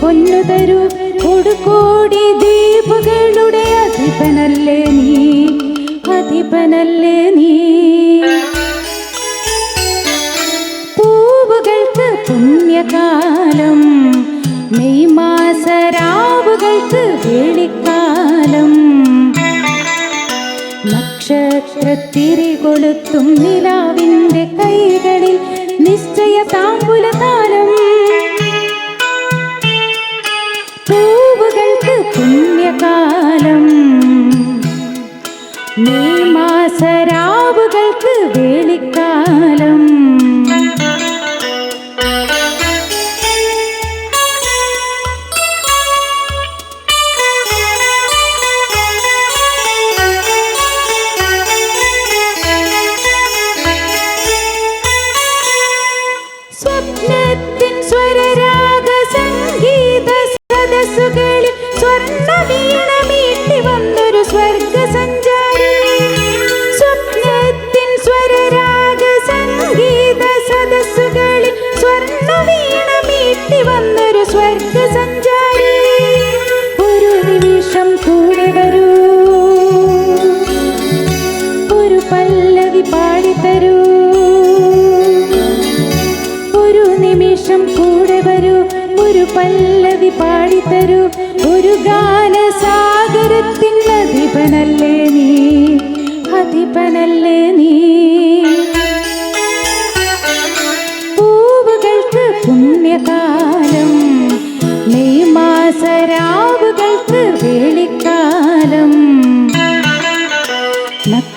പൊന്നു തരൂ. കൊടുകോടി ദീപകളുടെ അധിപനല്ലേ നീ? അധിപനല്ലേ നീ? പൂവുകൾക്ക് പുണ്യകാലം മെയ് മാസരാവുകൾക്ക് വേളിക്കാലം. നക്ഷത്രത്തിരി കൊളുത്തും നിലാവിന്റെ കൈകളിൽ നിശ്ചയ താമ്പുല പുണ്യകാലം മെയ് മാസരാവുകൾക്ക് വേളിക്കാലം. സ്വപ്നത്തിൻ സ്വരരാഗ സംഗീത സദസ്സുകളിൽ സ്വർണ വീണ പാടിത്തരൂ ഒരു നിമിഷം കൂടെ വരൂ. ഒരു പല്ലവി പാടിത്തരൂ. ഒരു ഗാനസാഗരത്തിൻ അധിപനല്ലേ നീ? അധിപനല്ലേ നീ? പൂവുകൾക്ക് പുണ്യകാലം. മെയ് മാസരാവുകൾക്ക് വേളിക്കാലം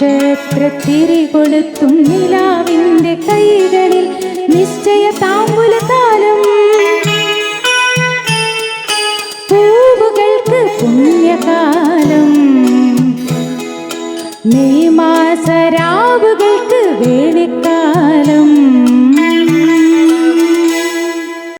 നക്ഷത്രത്തിരി കൊളുത്തും നിലാവിന്റെ കൈകളിൽ നിശ്ചയ താമ്പുല താലം. പൂവുകൾക്ക് പുണ്യകാലം. മെയ് മാസരാവുകൾക്ക്